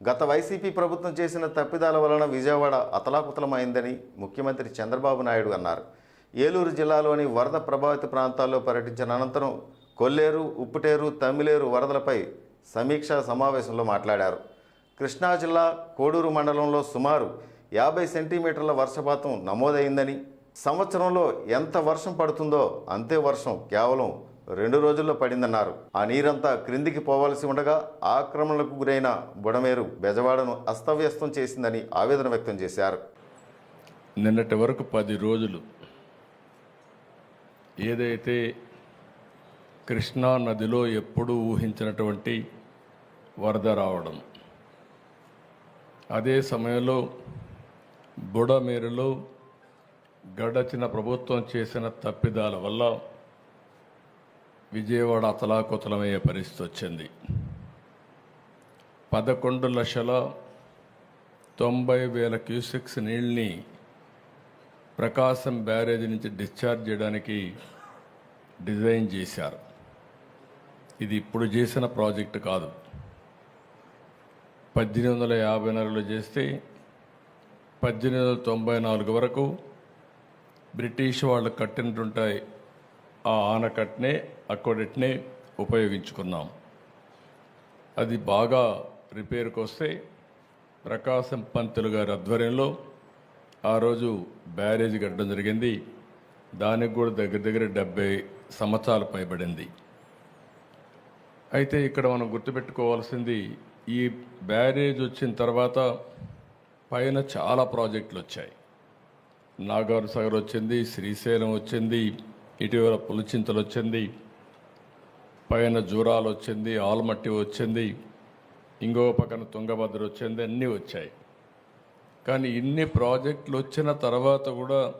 గత వైసీపీ ప్రభుత్వం చేసిన తప్పిదాల వలన విజయవాడ అతలాకుతలమైందని ముఖ్యమంత్రి చంద్రబాబు నాయుడు అన్నారు. ఏలూరు జిల్లాలోని వరద ప్రభావిత ప్రాంతాల్లో పర్యటించిన అనంతరం కొల్లేరు ఉప్పుటేరు తమిళేరు వరదలపై సమీక్షా సమావేశంలో మాట్లాడారు. కృష్ణా జిల్లా కోడూరు మండలంలో సుమారు యాభై సెంటీమీటర్ల వర్షపాతం నమోదైందని సంవత్సరంలో ఎంత వర్షం పడుతుందో అంతే వర్షం కేవలం రెండు రోజుల్లో పడిందన్నారు. ఆ నీరంతా క్రిందికి పోవాల్సి ఉండగా ఆక్రమణలకు గురైన బుడమేరు బెజవాడను అస్తవ్యస్తం చేసిందని ఆవేదన వ్యక్తం చేశారు. నిన్నటి వరకు పది రోజులు ఏదైతే కృష్ణా నదిలో ఎప్పుడూ ఊహించినటువంటి వరద రావడం అదే సమయంలో బుడమేరులో గడచిన ప్రభుత్వం చేసిన తప్పిదాల వల్ల విజయవాడ అతలాకుతలమయ్యే పరిస్థితి వచ్చింది. పదకొండు లక్షల తొంభై వేల క్యూసెక్స్ నీళ్ళని ప్రకాశం బ్యారేజ్ నుంచి డిశ్చార్జ్ చేయడానికి డిజైన్ చేశారు. ఇది ఇప్పుడు చేసిన ప్రాజెక్ట్ కాదు. పద్దెనిమిది వందల యాభై నాలుగులో చేస్తే పద్దెనిమిది వందల తొంభై నాలుగు వరకు బ్రిటిష్ వాళ్ళు కట్టినటువంటి ఆ ఆనకట్టనే అక్కడట్నే ఉపయోగించుకున్నాం. అది బాగా రిపేర్కి వస్తే ప్రకాశం పంతులు గారి ఆధ్వర్యంలో ఆ రోజు బ్యారేజ్ కట్టడం జరిగింది. దానికి కూడా దగ్గర దగ్గర డెబ్బై సంవత్సరాలు పైబడింది. అయితే ఇక్కడ మనం గుర్తుపెట్టుకోవాల్సింది ఈ బ్యారేజ్ వచ్చిన తర్వాత పైన చాలా ప్రాజెక్టులు వచ్చాయి నాగార్ సాగర్ వచ్చింది శ్రీశైలం వచ్చింది ఇటీవల పులిచింతలు వచ్చింది పైన జూరాలు వచ్చింది ఆల్మట్టి వచ్చింది ఇంకో పక్కన తుంగభద్ర వచ్చింది అన్నీ వచ్చాయి. కానీ ఇన్ని ప్రాజెక్టులు వచ్చిన తర్వాత కూడా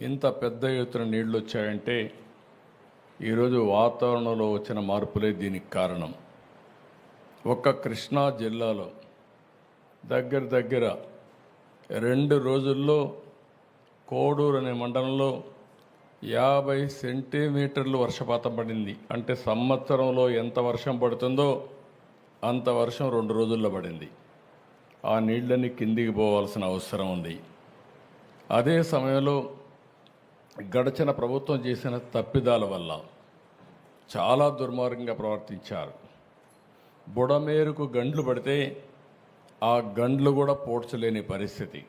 ఇంత పెద్ద ఎత్తున నీళ్ళు వచ్చాయంటే ఈరోజు వాతావరణంలో వచ్చిన మార్పులే దీనికి కారణం. ఒక్క కృష్ణా జిల్లాలో దగ్గర దగ్గర రెండు రోజుల్లో కోడూరు అనే మండలంలో యాభై సెంటీమీటర్లు వర్షపాతం పడింది. అంటే సంవత్సరంలో ఎంత వర్షం పడుతుందో అంత వర్షం రెండు రోజుల్లో పడింది. ఆ నీళ్ళని కిందికి పోవాల్సిన అవసరం ఉంది. అదే సమయంలో గడిచిన ప్రభుత్వం చేసిన తప్పిదాల వల్ల చాలా దుర్మార్గంగా ప్రవర్తించారు. బుడమేరుకు గండ్లు పడితే ఆ గండ్లు కూడా పోడ్చలేని పరిస్థితి.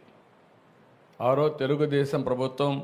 ఆ రోజు తెలుగుదేశం ప్రభుత్వం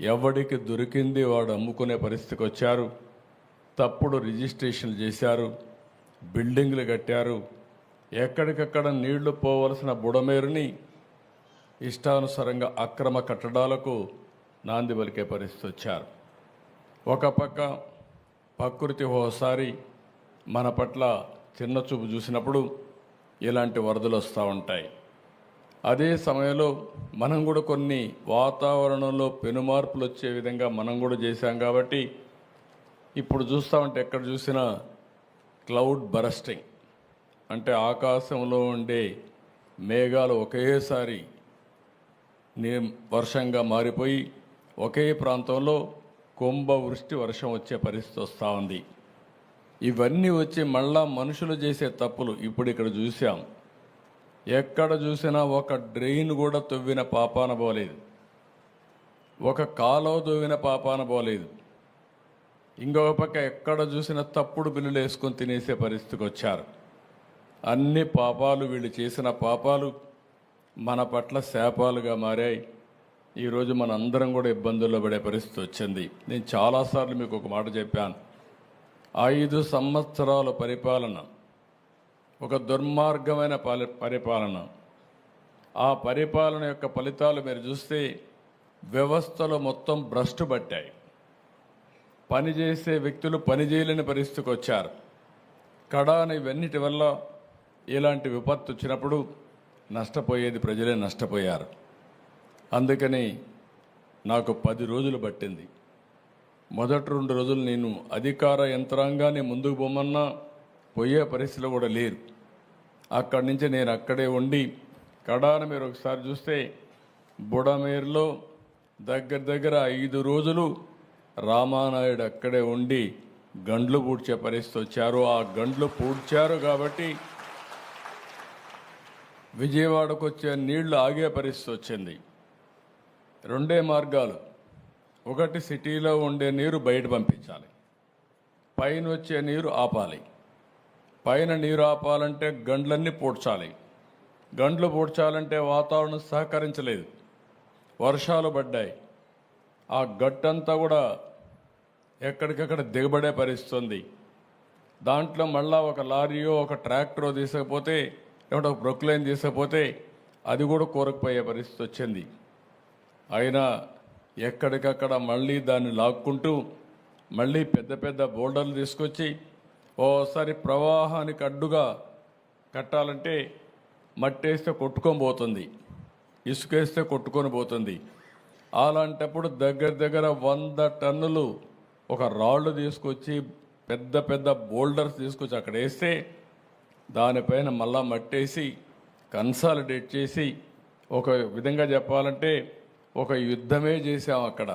ఎవడికి దొరికింది వాడు అమ్ముకునే పరిస్థితికి వచ్చారు. తప్పుడు రిజిస్ట్రేషన్లు చేశారు. బిల్డింగ్లు కట్టారు. ఎక్కడికక్కడ నీళ్ళు పోవలసిన బుడమేరుని ఇష్టానుసారంగా అక్రమ కట్టడాలకు నాంది పలికే పరిస్థితి వచ్చారు. ఒక పక్క ప్రకృతి ఓసారి మన పట్ల చిన్న చూపు చూసినప్పుడు ఇలాంటి వరదలు వస్తూ ఉంటాయి. అదే సమయంలో మనం కూడా కొన్ని వాతావరణంలో పెనుమార్పులు వచ్చే విధంగా మనం కూడా చేశాం కాబట్టి ఇప్పుడు చూస్తామంటే ఎక్కడ చూసినా క్లౌడ్ బరస్టింగ్. అంటే ఆకాశంలో ఉండే మేఘాలు ఒకేసారి వర్షంగా మారిపోయి ఒకే ప్రాంతంలో కుంభవృష్టి వర్షం వచ్చే పరిస్థితి వస్తూ ఉంది. ఇవన్నీ వచ్చి మళ్ళా మనుషులు చేసే తప్పులు ఇప్పుడు ఇక్కడ చూసాం ఎక్కడ చూసినా ఒక డ్రెయిన్ కూడా తవ్విన పాపాన పోలేదు. ఒక కాలో తవ్విన పాపాన పోలేదు. ఇంకొక పక్క ఎక్కడ చూసినా తప్పుడు బిల్లులు వేసుకొని తినేసే పరిస్థితికి వచ్చారు. అన్ని పాపాలు వీళ్ళు చేసిన పాపాలు మన పట్ల శాపాలుగా మారాయి. ఈరోజు మన అందరం కూడా ఇబ్బందుల్లో పడే పరిస్థితి వచ్చింది. నేను చాలాసార్లు మీకు ఒక మాట చెప్పాను. ఐదు సంవత్సరాల పరిపాలన ఒక దుర్మార్గమైన పాలి పరిపాలన. ఆ పరిపాలన యొక్క ఫలితాలు మీరు చూస్తే వ్యవస్థలు మొత్తం భ్రష్టు పట్టాయి. పనిచేసే వ్యక్తులు పనిచేయలేని పరిస్థితికి వచ్చారు. కడాని ఇవన్నిటి వల్ల ఇలాంటి విపత్తు వచ్చినప్పుడు నష్టపోయేది ప్రజలే నష్టపోయారు. అందుకని నాకు పది రోజులు పట్టింది. మొదటి రెండు రోజులు నేను అధికార యంత్రాంగాన్ని ముందుకు పోమన్నా పోయే పరిస్థితిలో కూడా లేరు. అక్కడి నుంచి నేను అక్కడే ఉండి కడాన మీరు ఒకసారి చూస్తే బుడమేరులో దగ్గర దగ్గర ఐదు రోజులు రామానాయుడు అక్కడే ఉండి గండ్లు పూడ్చే పరిస్థితి వచ్చారు. ఆ గండ్లు పూడ్చారు కాబట్టి విజయవాడకు వచ్చే నీళ్ళు ఆగే పరిస్థితి వచ్చింది. రెండే మార్గాలు. ఒకటి సిటీలో ఉండే నీరు బయట పంపించాలి. పైన వచ్చే నీరు ఆపాలి. పైన నీరు ఆపాలంటే గండ్లన్నీ పూడ్చాలి. గండ్లు పూడ్చాలంటే వాతావరణం సహకరించలేదు. వర్షాలు పడ్డాయి. ఆ గట్టంతా కూడా ఎక్కడికక్కడ దిగబడే పరిస్థితుంది దాంట్లో మళ్ళా ఒక లారీయో ఒక ట్రాక్టరో తీసుకపోతే లేకుంటే ఒక బ్రొక్లైన్ తీసుకపోతే అది కూడా కూరకుపోయే పరిస్థితి వచ్చింది. అయినా ఎక్కడికక్కడ మళ్ళీ దాన్ని లాక్కుంటూ మళ్ళీ పెద్ద పెద్ద బోల్డర్లు తీసుకొచ్చి ఓసారి ప్రవాహానికి అడ్డుగా కట్టాలంటే మట్టేస్తే కొట్టుకొని పోతుంది. ఇసుకేస్తే కొట్టుకొని పోతుంది. అలాంటప్పుడు దగ్గర దగ్గర వంద టన్నులు ఒక రాళ్ళు తీసుకొచ్చి పెద్ద పెద్ద బోల్డర్స్ తీసుకొచ్చి అక్కడ వేస్తే దానిపైన మళ్ళా మట్టేసి కన్సాలిడేట్ చేసి ఒక విధంగా చెప్పాలంటే ఒక యుద్ధమే చేసాం అక్కడ.